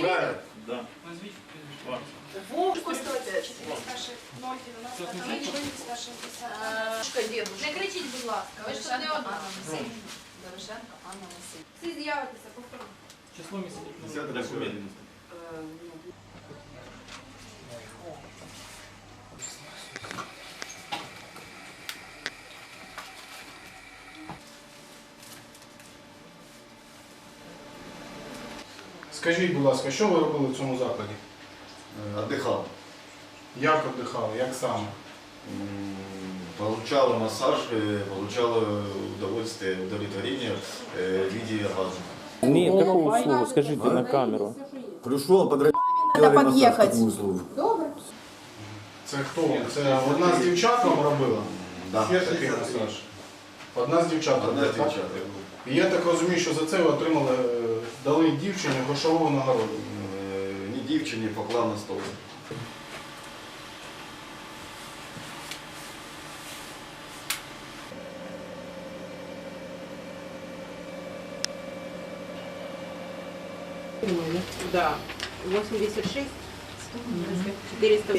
Правильно? Да. Назвіть. Ваш. Не кричіть, будь ласка, ви ж тут не одна. Дорошенко Анна Васильівна. Всі з'явитеся, повторно. Число місяця. Десятое Документ. Скажіть, будь ласка, що ви робили в цьому закладі? Э, Отдыхал. Як віддихали, як саме? М, Получал массаж, э, получал э, удовольствие, удовлетворение э, в виде оргазма. Ні, таку услугу, скажіть на камеру. Пришел, подработал. Надо подъехать. Це хто? Це одна з дівчат вам робила? Да. Є такий масаж? Одна з дівчат Одна робила, так? девчата. І я так розумію, що за це ви отримали, е, дали дівчині грошову нагороду. Э, Не дівчині, поклав на стол. Да, 86, 400,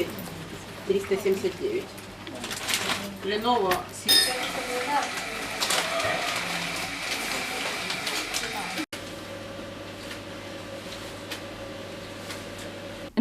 379. Lenovo –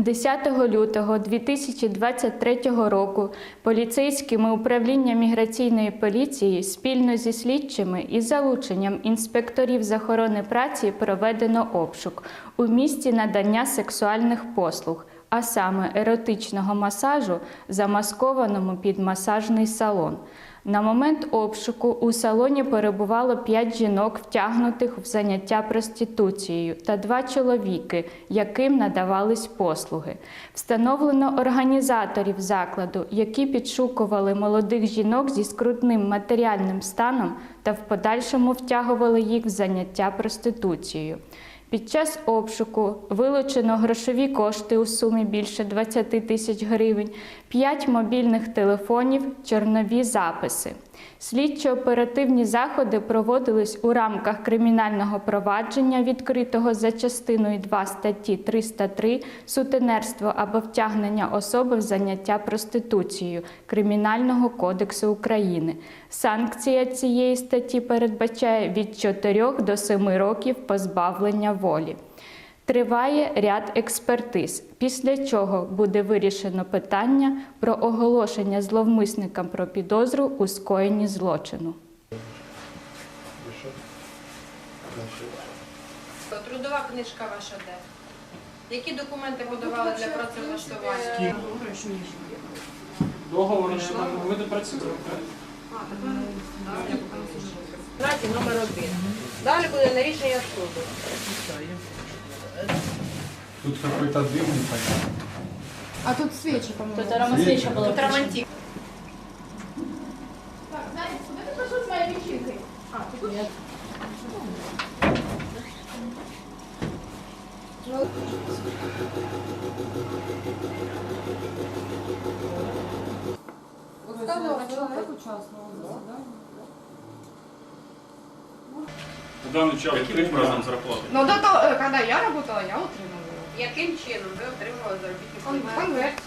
10 лютого 2023 року поліцейськими управління міграційної поліції спільно зі слідчими із залученням інспекторів з охорони праці проведено обшук у місці надання сексуальних послуг, а саме еротичного масажу, замаскованому під масажний салон. На момент обшуку у салоні перебувало п'ять жінок, втягнутих в заняття проституцією, та два чоловіки, яким надавались послуги. Встановлено організаторів закладу, які підшукували молодих жінок зі скрутним матеріальним станом та в подальшому втягували їх в заняття проституцією. Під час обшуку вилучено грошові кошти у сумі більше 20 тисяч гривень, 5 мобільних телефонів, чорнові записи. Слідчо-оперативні заходи проводились у рамках кримінального провадження, відкритого за частиною 2 статті 303 сутенерство або втягнення особи в заняття проституцією Кримінального кодексу України. Санкція цієї статті передбачає від 4 до 7 років позбавлення волі. Триває ряд експертиз, після чого буде вирішено питання про оголошення зловмисникам про підозру у скоєнні злочину. Трудова книжка ваша де? Які документи подавали для працевлаштування? Договор, що ви допрацюєте. Знаті номер один. Далі буде на рішення суду. Тут какой-то дым непонятный. А тут свечи, по-моему. Тут аромат свечи была. Тут романтик. Так, Дарья, куда ты пошел с моей вечеринкой? А, тут? Нет. Вот сказала человеку частную. На даний час відкрить разом зарплати. Ну, до того, э, когда я работала, я отримувала. Яким чином ви отримали заробітну плату? Конверт.